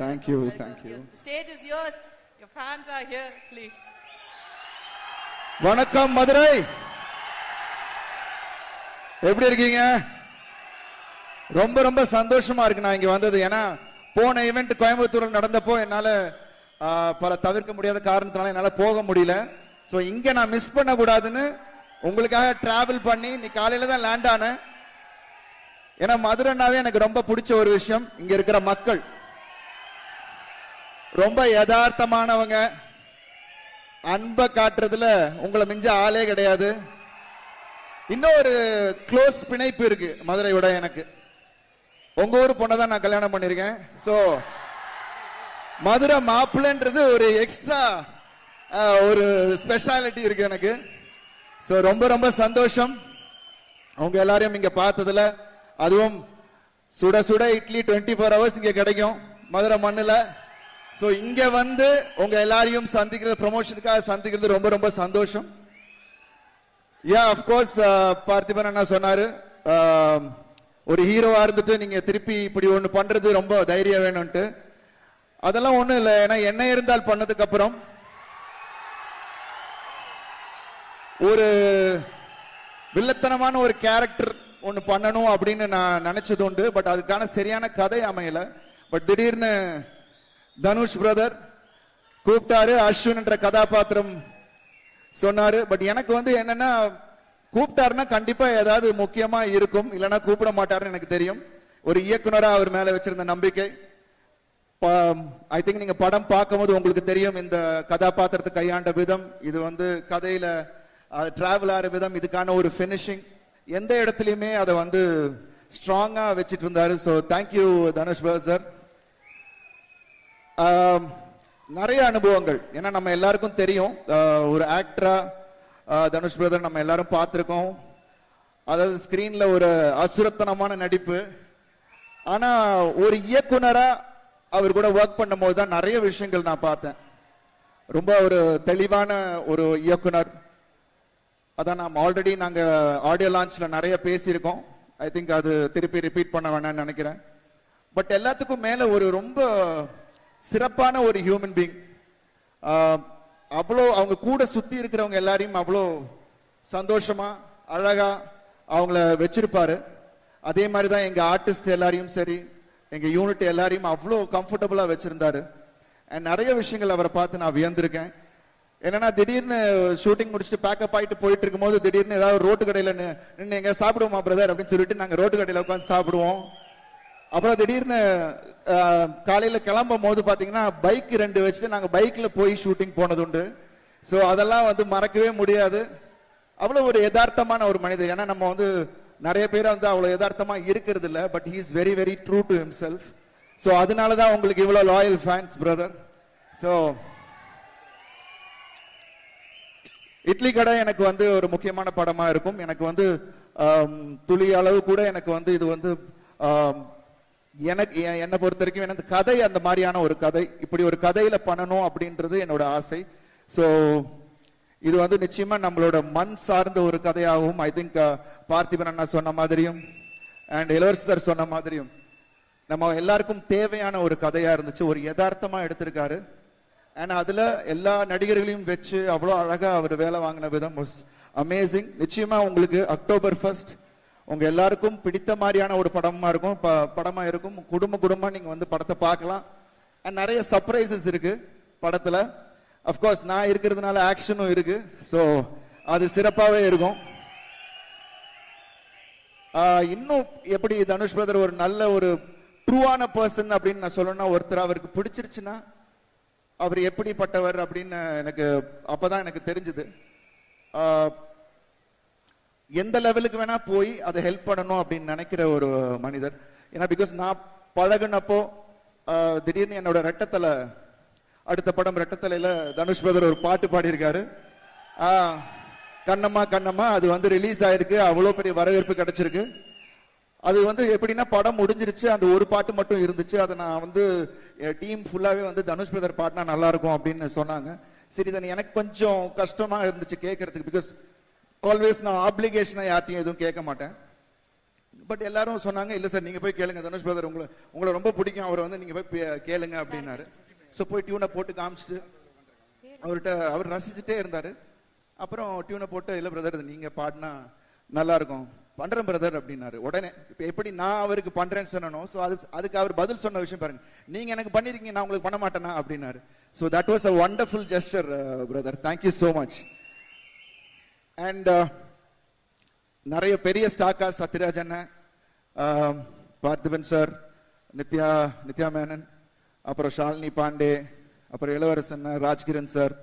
Thank you thank you The stage is yours. Your fans are here. Please. வணக்கம் மதுரை. எப்படி இருக்கீங்க? ரொம்ப ரொம்ப சந்தோஷமா இருக்கு நான் இங்க வந்தது. ஏன்னா போன ஈவெண்ட் கோயம்புத்தூர்ல நடந்தப்போ என்னால பல தவிர்க்க முடியாத காரணத்தினால என்னால போக முடியல. சோ இங்க நான் மிஸ் பண்ண கூடாதுன்னு உங்களுக்காக டிராவல் பண்ணி நீ காலையில தான் லேண்ட் ஆனேன். ஏன்னா மதுரைனாவே எனக்கு ரொம்ப பிடிச்ச ஒரு விஷயம். இங்க இருக்கிற மக்கள். ரொம்ப யதார்த்தமானவங்க. அன்பை காட்டுறதுல உங்களை மிஞ்ச ஆளே கிடையாது. இன்னும் ஒரு க்ளோஸ் பிணைப்பு இருக்கு மதுரையோட எனக்கு. உங்க ஊர் பொண்ணை தான் நான் கல்யாணம் பண்ணிருக்கேன் சோ மதுரை மாப்பிள்ளைன்றது ஒரு எக்ஸ்ட்ரா ஒரு ஸ்பெஷாலிட்டி இருக்கு எனக்கு. சோ ரொம்ப ரொம்ப சந்தோஷம். அவங்க எல்லாரையும் இங்க பார்த்ததுல. அதுவும் சுட சுட இட்லி டுவெண்ட்டி ஃபோர் ஹவர்ஸ் இங்க கிடைக்கும். மதுரை மண்ணுல. சோ இங்க வந்து உங்க எல்லாரையும் சந்திக்கிறது ப்ரமோஷனுக்காக சந்திக்கிறது ரொம்ப ரொம்ப சந்தோஷம். யா கோர்ஸ் uh, பார்த்திபன் அண்ணா சொன்னாரு. Um, ஒரு ஹீரோவா இருந்துட்டு நீங்க திருப்பி இப்படி ஒண்ணு பண்றது ரொம்ப தைரியம் வேணும்ட்டு அதெல்லாம் ஒண்ணும் இல்லை. ஏன்னா என்ன இருந்தால் பண்ணதுக்கு அப்புறம் ஒரு வில்லத்தனமான ஒரு கேரக்டர் ஒன்று பண்ணணும் அப்படின்னு நான் நினைச்சது உண்டு. பட் அதுக்கான சரியான கதை அமையல. பட் திடீர்னு தனுஷ் பிரதர் கூப்பிட்டாரு அஸ்வின் என்ற கதாபாத்திரம் சொன்னாரு. பட் எனக்கு வந்து என்னன்னா கூப்பிட்டாருன்னா கண்டிப்பா ஏதாவது முக்கியமா இருக்கும். இல்லைன்னா கூப்பிட மாட்டாருன்னு எனக்கு தெரியும். ஒரு இயக்குனரா அவர் மேல வச்சிருந்த நம்பிக்கை. ஐ திங்க் நீங்க படம் பார்க்கும்போது உங்களுக்கு தெரியும் இந்த கதாபாத்திரத்தை கையாண்ட விதம். இது வந்து கதையில டிராவல் ஆகிற விதம். இதுக்கான ஒரு ஃபினிஷிங் எந்த இடத்துலயுமே அதை வந்து ஸ்ட்ராங்கா வச்சிட்டு இருந்தாரு. ஸோ தேங்க்யூ தனுஷ் சார் நிறைய அனுபவங்கள். ஏன்னா நம்ம எல்லாருக்கும் தெரியும் ஒரு ஆக்டரா தனுஷ் பிரதர் நம்ம எல்லாரும் பார்த்துருக்கோம். அதாவது ஸ்கிரீன்ல ஒரு அசுரத்தனமான நடிப்பு. ஆனா ஒரு இயக்குனரா அவர் கூட ஒர்க் பண்ணும்போது தான் நிறைய விஷயங்கள் நான் பார்த்தேன். ரொம்ப ஒரு தெளிவான ஒரு இயக்குனர். அதான் நாம் ஆல்ரெடி நாங்க ஆடியோ லான்ச்ல நிறைய பேசியிருக்கோம். ஐ திங்க் அது திருப்பி ரிப்பீட் பண்ண வேணாம்னு நினைக்கிறேன். பட் எல்லாத்துக்கும் மேல ஒரு ரொம்ப சிறப்பான ஒரு ஹியூமன் பீங் அவ்வளோ அவங்க கூட சுத்தி இருக்கிறவங்க எல்லாரையும் அவ்வளோ சந்தோஷமா அழகா அவங்கள வச்சிருப்பாரு. அதே மாதிரி தான் எங்க ஆர்டிஸ்ட் எல்லாரையும் சரி எங்க யூனிட் எல்லாரையும் அவ்வளோ கம்ஃபர்டபுளா வச்சிருந்தாரு. நிறைய விஷயங்கள் அவரை பார்த்து நான் வியந்திருக்கேன். என்னன்னா திடீர்னு ஷூட்டிங் முடிச்சுட்டு பேக்கப் ஆயிட்டு போயிட்டு இருக்கும்போது திடீர்னு ஏதாவது ரோட்டு கடையில நின்று எங்க சாப்பிடுவோமா பிரதர் அப்படின்னு சொல்லிட்டு நாங்க ரோட்டு கடையில உட்காந்து சாப்பிடுவோம். அப்புறம் திடீர்னு காலையில கிளம்பும் போது பாத்தீங்கன்னா பைக் ரெண்டு வச்சுட்டு நாங்க பைக்ல போய் ஷூட்டிங் போனது உண்டு. சோ அதெல்லாம் வந்து மறக்கவே முடியாது. அவ்வளவு ஒரு யதார்த்தமான ஒரு மனிதர். ஏன்னா நம்ம வந்து நிறைய பேர் வந்து அவ்வளவு யதார்த்தமா இருக்கிறது இல்ல but he is very very true to himself. So அதனாலதான் உங்களுக்கு இவ்வளவு loyal fans brother so Idli Kadai எனக்கு வந்து ஒரு முக்கியமான படமா இருக்கும். எனக்கு வந்து துளி அளவு கூட எனக்கு வந்து இது வந்து எனக்கு என்னை பொறுத்த வரைக்கும் எனக்கு கதை அந்த மாதிரியான ஒரு கதை இப்படி ஒரு கதையில பண்ணணும் அப்படின்றது என்னோட ஆசை. ஸோ இது வந்து நிச்சயமா நம்மளோட மண் சார்ந்த ஒரு கதையாகவும் ஐ திங்க் uh, பார்த்திபன் அண்ணா சொன்ன மாதிரியும் அண்ட் இளவரசர் சார் சொன்ன மாதிரியும் நம்ம எல்லாருக்கும் தேவையான ஒரு கதையா இருந்துச்சு ஒரு யதார்த்தமா எடுத்திருக்காரு. அண்ட் அதுல எல்லா நடிகர்களையும் வச்சு அவ்வளோ அழகா அவர் வேலை வாங்கின விதம் அமேசிங் நிச்சயமா உங்களுக்கு அக்டோபர் ஃபர்ஸ்ட் உங்க எல்லாருக்கும் பிடித்த மாதிரியான ஒரு படமா இருக்கும் ப- படமா இருக்கும். குடும்ப குடும்பமா நீங்க வந்து படத்தை பார்க்கலாம். அண்ட் நிறைய சர்ப்ரைசஸ் இருக்கு படத்துல. அப்கோர்ஸ் நான் இருக்கிறதுனால ஆக்ஷனும் இருக்கு. ஸோ அது சிறப்பாகவே இருக்கும். இன்னும் எப்படி தனுஷ் பிரதர் ஒரு நல்ல ஒரு ட்ரூவான பர்சன் அப்படின்னு நான் சொல்லணும்னா ஒருத்தர் அவருக்கு பிடிச்சிருச்சுன்னா அவர் எப்படிப்பட்டவர் அப்படின்னு எனக்கு அப்பதான் எனக்கு தெரிஞ்சது. எந்த லெவலுக்கு வேணா போய் அதை ஹெல்ப் பண்ணணும் அப்படின்னு நினைக்கிற ஒரு மனிதர். ஏன்னா பிகாஸ் நான் பழகுனப்போ திடீர்னு என்னோட ரெட்டத்தலை அடுத்த படம் ரெட்டத்தலையில தனுஷ் பிரதர் ஒரு பாட்டு பாடியிருக்காரு. கண்ணம்மா கண்ணம்மா அது வந்து ரிலீஸ் ஆயிருக்கு. அவ்வளோ பெரிய வரவேற்பு கிடைச்சிருக்கு. அது வந்து எப்படின்னா படம் முடிஞ்சிருச்சு. அந்த ஒரு பாட்டு மட்டும் இருந்துச்சு. அதை நான் வந்து டீம் ஃபுல்லாகவே வந்து தனுஷ் பிரதர் பாடினா நல்லா இருக்கும் அப்படின்னு சொன்னாங்க. சரி தானே எனக்கு கொஞ்சம் கஷ்டமா இருந்துச்சு கேட்கறதுக்கு பிகாஸ் ஆல்வேஸ் நான் ஆப்ளிகேஷனா யார்ட்டையும் எதுவும் கேட்க மாட்டேன். பட் எல்லாரும் சொன்னாங்க இல்ல சார் நீங்க போய் கேளுங்க தனுஷ் பிரதர் உங்களை உங்களை ரொம்ப பிடிக்கும். அவரை வந்து நீங்க போய் கேளுங்க அப்படின்னாரு. ஸோ போய் டியூனை போட்டு காமிச்சிட்டு அவர்கிட்ட அவர் ரசிச்சுட்டே இருந்தாரு. அப்புறம் டியூனை போட்டு இல்ல பிரதர் நீங்க பாடினா நல்லா இருக்கும் பண்றேன் பிரதர் அப்படின்னாரு. உடனே இப்போ எப்படி நான் அவருக்கு பண்றேன்னு சொன்னனோ ஸோ அது அதுக்கு அவர் பதில் சொன்ன விஷயம் பாருங்க. நீங்க எனக்கு பண்ணிருக்கீங்க நான் உங்களுக்கு பண்ண மாட்டேனா? அப்படின்னாரு. So that was a wonderful gesture brother thank you so much and uh, நிறைய பெரிய ஸ்டாக்கா சத்யராஜ் அண்ணன் um, பார்த்திபன் சார் நித்யா நித்யா மேனன் அப்புறம் ஷாலினி பாண்டே அப்புறம் இளவரசன் ராஜ்கிரண் சார்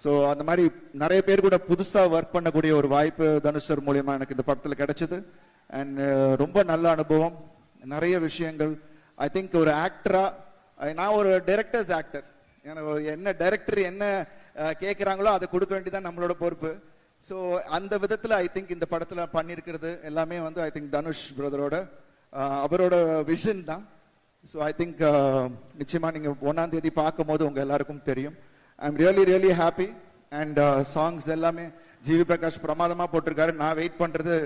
ஸோ அந்த மாதிரி நிறைய பேர் கூட புதுசாக ஒர்க் பண்ணக்கூடிய ஒரு வாய்ப்பு தனுஷ் சார் மூலியமா எனக்கு இந்த படத்தில் கிடைச்சது. அண்ட் uh, ரொம்ப நல்ல அனுபவம் நிறைய விஷயங்கள். ஐ திங்க் ஒரு ஆக்டரா நான் ஒரு டைரக்டர்ஸ் ஆக்டர் என்ன டைரக்டர் என்ன uh, கேட்குறாங்களோ அதை கொடுக்க வேண்டியதான் நம்மளோட பொறுப்பு. ஸோ அந்த விதத்தில் ஐ திங்க் இந்த படத்தில் பண்ணியிருக்கிறது எல்லாமே வந்து ஐ திங்க் தனுஷ் பிரதரோட அவரோட விஷன் தான். ஸோ ஐ திங்க் நிச்சயமாக நீங்கள் ஒன்றாம் தேதி பார்க்கும் போது உங்கள் எல்லாருக்கும் தெரியும். I am really really happy and songs எல்லாமே ஜிவி பிரகாஷ் பிரமாதமாக போட்டிருக்காரு. நான் வெயிட் பண்ணுறது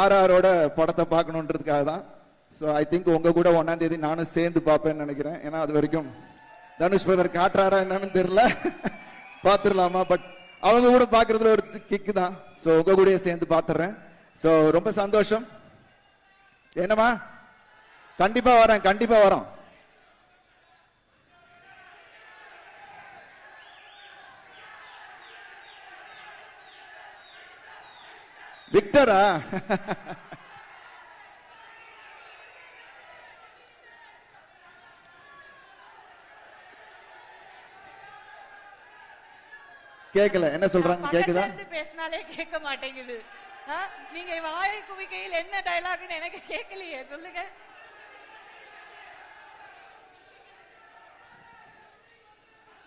ஆர்ஆரோட படத்தை பார்க்கணுன்றதுக்காக தான். ஸோ ஐ திங்க் உங்கள் கூட ஒன்றாம் தேதி நானும் சேர்ந்து பார்ப்பேன்னு நினைக்கிறேன். ஏன்னா அது வரைக்கும் தனுஷ் பிரதர் காட்டுறாரா என்னன்னு தெரியல. பார்த்துடலாமா? பட் அவங்க கூட பாக்குறதுல ஒரு கிக்கு தான். சோ உங்க கூட சேர்ந்து பாத்துறேன். சோ ரொம்ப சந்தோஷம். என்னமா கண்டிப்பா வரேன் கண்டிப்பா வரோம். விக்டரா? கேக்கல. என்ன சொல்றாங்க? கேக்குதா? பேசினாலே கேட்க மாட்டேங்குது? நீங்க வாயை குவிக்கையில் என்ன டயலாக்னு எனக்கு கேட்கலையே. சொல்லுங்க.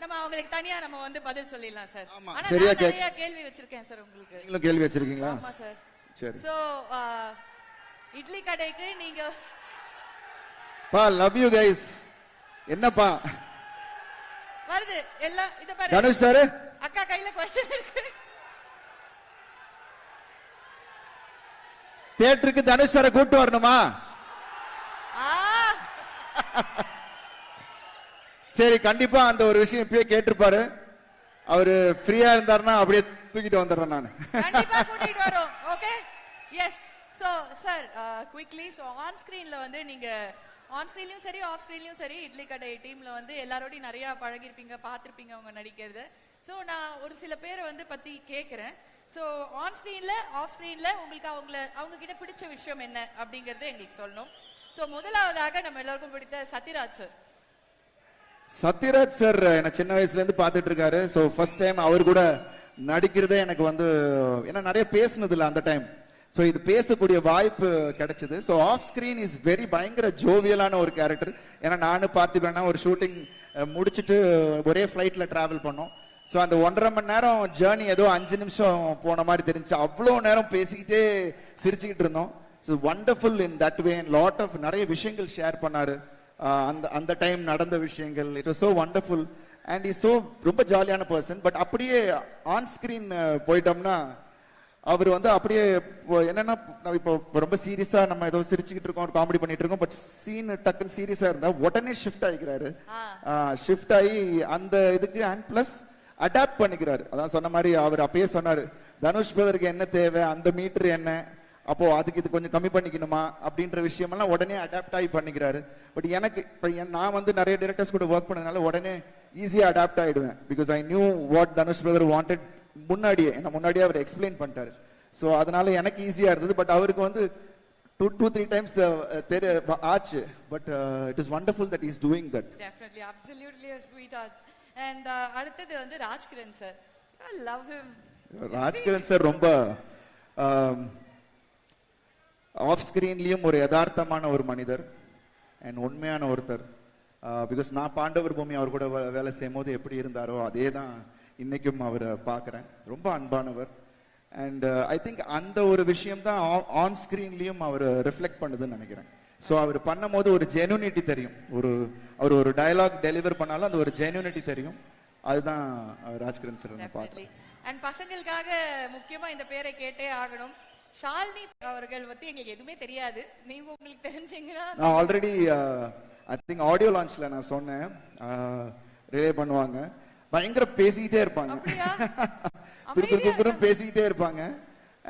நம்ம அவங்களுக்கு தனியா நம்ம வந்து பதில் சொல்லிடலாம் சார். ஆமா, ஆனா நிறைய கேள்வி வச்சிருக்கேன் சார் உங்களுக்கு. நீங்களும் கேள்வி வச்சிருக்கீங்களா? ஆமா சார். சரி. சோ இட்லி கடைக்கு நீங்க பா லவ் யூ கைஸ் என்னப்பா? வருது. எல்லாம் இத பாரு தனுஷ் சார்? அக்கா கையில கொஸ்டின் இருக்கு. தியேட்டருக்கு தனுஷ் சாரை கூட்டு வரணுமா? சரி கண்டிப்பா அந்த ஒரு விஷயம் இப்பயே கேட்டிருப்பாரு. அவரு ஃப்ரீயா இருந்தாருன்னா அப்படியே தூக்கிட்டு வந்துடுறேன் நான். கண்டிப்பா கூட்டிட்டு வரோம். Okay yes so sir quickly so on ஸ்கிரீன்ல வந்து நீங்க ஆன் ஸ்கிரீன்லயும் சரி ஆஃப் ஸ்கிரீன்லயும் சரி இட்லி கடை டீம்ல வந்து எல்லாரோடையும் நிறைய பழகிருப்பீங்க பார்த்திருப்பீங்க அவங்க நடிக்கிறது. சோ நான் ஒரு சில பேரை வந்து பத்தி கேக்குறேன். சோ ஆன் ஸ்கிரீன்ல ஆஃப் ஸ்கிரீன்ல உங்களுக்கு அவங்கள அவங்க கிட்ட பிடிச்ச விஷயம் என்ன அப்படிங்கறத எங்களுக்கு சொல்லணும். சோ முதலாவதாக நம்ம எல்லாருக்கும் பிடித்த சத்யராஜ் சார் சத்யராஜ் சார் என்ன சின்ன வயசுல இருந்து பாத்துட்டு இருக்காரு. சோ ஃபர்ஸ்ட் டைம் அவர் கூட நடிக்கிறதே எனக்கு வந்து ஏன்னா நிறைய பேசுனது இல்ல அந்த டைம் சோ இது பேசக்கூடிய வாய்ப்பு கிடைச்சது. So off screen is very பயங்கர ஜோவியலான ஒரு கேரக்டர் ஏன்னா நானும் பார்த்திபேன்னா ஒரு ஷூட்டிங் முடிச்சிட்டு ஒரே ஃபிளைட்ல டிராவல் பண்ணோம். சோ அந்த ஒன்றரை மணி நேரம் ஜேர்னி ஏதோ அஞ்சு நிமிஷம் போன மாதிரி தெரிஞ்சு அவ்வளவு நேரம் பேசிக்கிட்டே சிரிச்சுக்கிட்டு இருந்தோம். So wonderful in that way lot of நிறைய விஷயங்கள் ஷேர் பண்ணாரு. ஆஹ் அந்த அந்த டைம் நடந்த விஷயங்கள். It was so wonderful and is so ரொம்ப ஜாலியான பர்சன் பட் அப்படியே ஆன் ஸ்கிரீன் போயிட்டோம்னா அவர் வந்து அப்படியே என்னன்னா இப்போ ரொம்ப சீரியஸா நம்ம ஏதோ சிரிச்சுக்கிட்டு இருக்கோம் காமெடி பண்ணிட்டு இருக்கோம். பட் சீன் டக்குன்னு சீரியஸா இருந்தா உடனே ஷிஃப்ட் ஆகிக்கிறாரு. ஷிஃப்ட் ஆகி அந்த இதுக்கு அண்ட் பிளஸ் அடாப்ட் பண்ணிக்கிறாரு. அதான் சொன்ன மாதிரி அவர் அப்பயே சொன்னாரு தனுஷ் பிரதருக்கு என்ன தேவை? அந்த மீட்டர் என்ன? அப்போ அதுக்கு இது கொஞ்சம் கம்மி பண்ணிக்கணுமா? அப்படின்ற விஷயமெல்லாம் உடனே அடாப்ட் ஆகி பண்ணிக்கிறாரு. பட் எனக்கு இப்போ என் நான் வந்து நிறைய டேரக்டர்ஸ் கூட ஒர்க் பண்ணதுனால உடனே ஈஸியாக adapt ஆகிடுவேன் because I knew what Dhanush brother wanted முன்னாடியே. என்ன முன்னாடியே அவர் எக்ஸ்பிளைன் பண்ணிட்டாரு. ஸோ அதனால எனக்கு ஈஸியாக இருந்தது. பட் அவருக்கு வந்து டூ டூ த்ரீ டைம்ஸ் தெரிய ஆச்சு. But it is wonderful that is doing that definitely absolutely sweetheart and uh, அடுத்தது வந்து Rajkiran sir. Love him Rajkiran sir ரொம்ப ஆஃப் ஸ்கிரீன்லயும் ஒரு யதார்த்தமான ஒரு மனிதர் அண்ட் உண்மையான ஒருத்தர். பிகாஸ் நான் பாண்டவர் பூமி அவர் கூட வே- வேலை செய்யும் போது எப்படி இருந்தாரோ அதே தான் இன்னைக்கும் அவரை பார்க்குறேன். ரொம்ப அன்பானவர். அண்ட் ஐ திங்க் அந்த ஒரு விஷயம் தான் ஆன் ஸ்க்ரீன்லேயும் அவர் ரிஃப்ளெக்ட் பண்ணுதுன்னு நினைக்கிறேன். ஸோ அவர் பண்ணும் போது ஒரு ஜெனுனிட்டி தெரியும். ஒரு அவர் ஒரு டயலாக் டெலிவர் பண்ணாலும் அந்த ஒரு ஜெனுனிட்டி தெரியும். அதுதான் ராஜ்கிரண் சார் டெஃபினெட்லி அண்ட் பசங்களுக்காக முக்கியமா இந்த பேரை கேட்டே ஆகணும். ஷாலினி அவர்கள் பத்தி எங்களுக்கு எதுவுமே தெரியாது. நீங்க உங்களுக்கு தெரிஞ்சீங்கன்னா நான் ஆல்ரெடி ஐ திங்க் ஆடியோ லான்ச்ல நான் சொன்னேன். ரிலே பண்ணுவாங்க. பயங்கர பேசிக்கிட்டே இருப்பாங்க. பேசிக்கிட்டே இருப்பாங்க.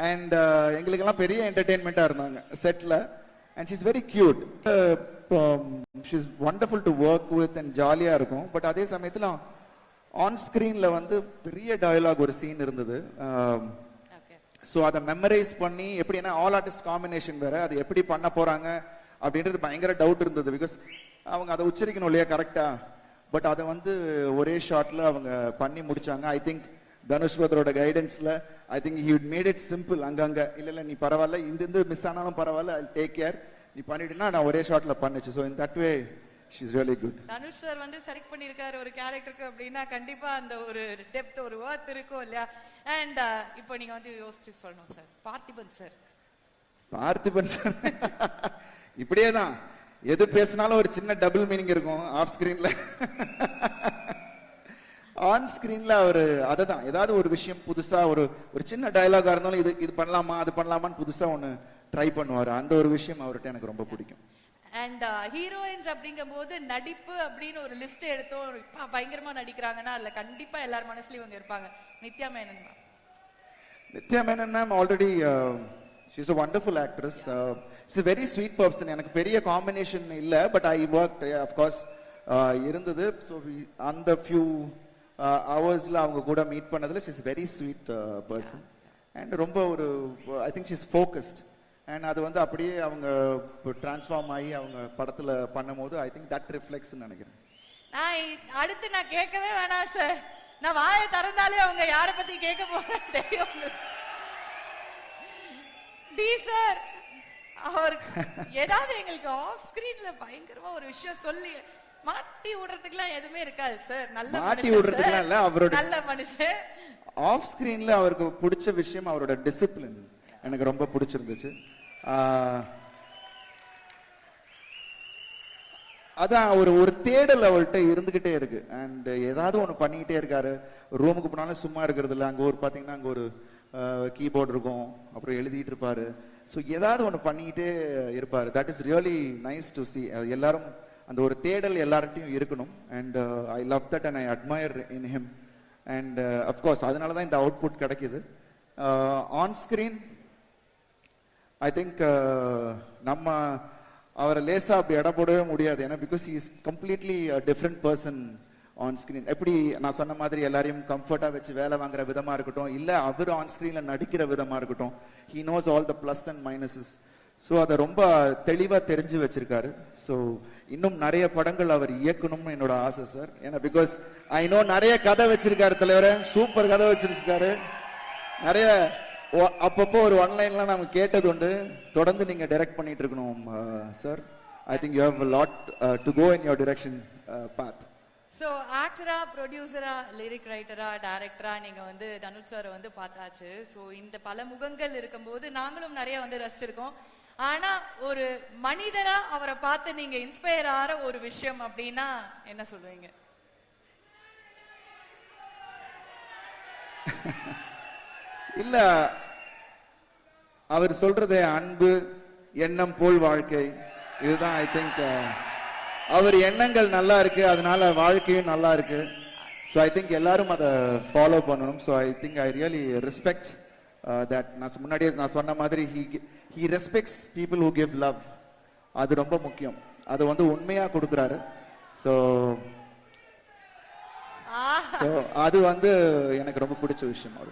அண்ட் எங்களுக்கெல்லாம் பெரிய என்டர்டெயின்மெண்டா இருந்தாங்க. செட்ல and she's very cute she's wonderful to work with and ஜாலியா இருக்கும். பட் அதே சமயத்துல ஆன் ஸ்கிரீன்ல வந்து பெரிய டயலாக் ஒரு சீன் இருந்தது. Um, ஸோ அதை மெமரைஸ் பண்ணி எப்படின்னா ஆல் ஆர்டிஸ்ட் காம்பினேஷன் வேற. அது எப்படி பண்ண போறாங்க அப்படின்றது பயங்கர டவுட் இருந்தது. பிகாஸ் அவங்க அதை உச்சரிக்கணும் இல்லையா கரெக்டா பட் அதை வந்து ஒரே ஷாட்ல அவங்க பண்ணி முடிச்சாங்க. ஐ திங்க் தனுஷ் பத்ரோட கைடன்ஸ்ல I think he made it simple அங்கங்க. இல்ல இல்ல நீ பரவாயில்ல. இந்த இந்த மிஸ் ஆனாலும் பரவாயில்ல. ஐ டேக் கேர் நீ பண்ணிட்டுனா நான் ஒரே ஷாட்ல பண்ணுச்சு. So in that way she's really good Dhanush sir வந்து செலக்ட் பண்ணிருக்காரு ஒரு கேரக்டருக்கு அப்படின்னா கண்டிப்பா அந்த ஒரு டெப்த் ஒரு ஒர்த் இருக்கும் இல்லையா? அண்ட் இப்போ நீங்க வந்து யோசிச்சு சொல்லணும் sir Parthiban sir Parthiban sir இப்படியே தான் எது பேசினாலும் ஒரு சின்ன டபுள் மீனிங் இருக்கும் ஆஃப் ஸ்கிரீன்ல ஆன் ஸ்கிரீன்ல அவரு அததான். ஏதாவது ஒரு விஷயம் புதுசா ஒரு ஒரு சின்ன டயலாகா இருந்தாலும் இது இது பண்ணலாமா அது பண்ணலாமான்னு புதுசா ஒன்னு ட்ரை பண்ணுவாரு. அந்த ஒரு விஷயம் அவர்கிட்ட எனக்கு ரொம்ப பிடிக்கும். அண்ட் ஹீரோயின்ஸ் அப்படிங்கும்போது நடிப்பு அப்படின்னு ஒரு லிஸ்ட் எடுத்தோம் பயங்கரமா நடிக்கிறாங்கன்னா அதுல கண்டிப்பா எல்லார் மனசுலயும் இவங்க இருப்பாங்க. Nithya Menon ma'am. Nithya Menon ma'am already she's a wonderful actress it's very sweet person எனக்கு பெரிய காம்பினேஷன் இல்ல but I work of course இருந்தது. ஸோ அந்த ஃபியூ ஹவர்ஸ்ல அவங்க கூட மீட் பண்ணதுல she's very sweet person and ரொம்ப ஒரு I think she's focused and அது வந்து அப்படியே அவங்க டிரான்ஸ்ஃபார்ம் ஆகி அவங்க படத்துல பண்ணும்போது ஐ திங்க் தட் ரிஃப்ளெக்ஸ் நினைக்கிறேன். நான் அடுத்து நான் கேட்கவே வேணாம் சார் நான் வாயை திறந்தாலே அவங்க யார பத்தி கேட்க போறேன்னு தெரியும். டி சார் அவர் ஏதாவது எங்களுக்கு ஆஃப் ஸ்கிரீன்ல பயங்கரமா ஒரு விஷயம் சொல்லி மாட்டி விடுறதுக்குலாம் எதுவுமே இருக்காது சார் நல்ல மாட்டி விடுறதுக்குலாம். இல்ல, அவரோட- நல்ல மனுஷன். ஆஃப் ஸ்கிரீன்ல அவருக்கு பிடிச்ச விஷயம் அவரோட டிசிப்ளின் எனக்கு ரொம்ப பிடிச்சிருந்துச்சு. அதான் ஒரு ஒரு தேடல் அவர்கிட்ட இருந்துகிட்டே இருக்கு. அண்ட் ஏதாவது ஒன்று பண்ணிக்கிட்டே இருக்காரு. ரூமுக்கு போனாலும் சும்மா இருக்கிறது இல்லை. அங்கே ஒரு பார்த்தீங்கன்னா அங்கே ஒரு கீபோர்டு இருக்கும். அப்புறம் எழுதிட்டு இருப்பாரு. ஸோ ஏதாவது ஒன்று பண்ணிக்கிட்டே இருப்பார். That is really nice to see எல்லாரும் அந்த ஒரு தேடல் எல்லார்ட்டையும் இருக்கணும். And I love that and I admire in him and of course அதனால தான் இந்த அவுட்புட் கிடைக்குது. On screen I think uh, நம்ம அவரை லேசா அப்படி எடை போடவே முடியாது. ஏன்னா because is completely different person on screen எப்படி நான் சொன்ன மாதிரி எல்லாரையும் கம்ஃபர்ட்டா வச்சு வேலை வாங்குற விதமா இருக்கட்டும் இல்ல அவர் ஆன் ஸ்கிரீன்ல நடிக்கிற விதமா இருக்கட்டும் he knows all the plus and minuses so அதை ரொம்ப தெளிவா தெரிஞ்சு வச்சிருக்காரு. ஸோ இன்னும் நிறைய படங்கள் அவர் இயக்கணும்னு என்னோட ஆசை சார் ஏன்னா பிகாஸ் ஐ நோ நிறைய கதை வச்சிருக்காரு தலைவரை. சூப்பர் கதை வச்சிருக்காரு. நிறைய அப்பப்போ ஒரு ஒன்லைன்லாம் நாம கேட்டது உண்டு. தொடர்ந்து நீங்க டைரக்ட் பண்ணிட்டு இருக்கணும் sir I think you have lot to go in your direction path so ஆக்டரா ப்ரொடியூசரா லிரிக் ரைட்டரா டைரக்டரா நீங்க வந்து தனுஷ் சார் வந்து பார்த்தாச்சு. சோ இந்த பல முகங்கள் இருக்கும்போது நாங்களும் நிறைய வந்து ரசிச்சிருக்கோம். ஆனா ஒரு மனிதரா அவரை பார்த்து நீங்க இன்ஸ்பயர் ஆற ஒரு விஷயம் அப்படின்னா என்ன சொல்லுவீங்க? இல்ல அவர் சொல்றது அன்பு எண்ணம் போல் வாழ்க்கை. இதுதான் ஐ திங்க் அவர் எண்ணங்கள் நல்லா இருக்கு அதனால வாழ்க்கையும் நல்லா இருக்கு. ஸோ ஐ திங்க் எல்லாரும் அதை ஃபாலோ பண்ணணும். So I think I really respect that நான் முன்னாடியே நான் சொன்ன மாதிரி he he respects people who give love அது ரொம்ப முக்கியம். அது வந்து உண்மையா கொடுக்குறாரு. ஸோ ஸோ அது வந்து எனக்கு ரொம்ப பிடிச்ச விஷயம் அது.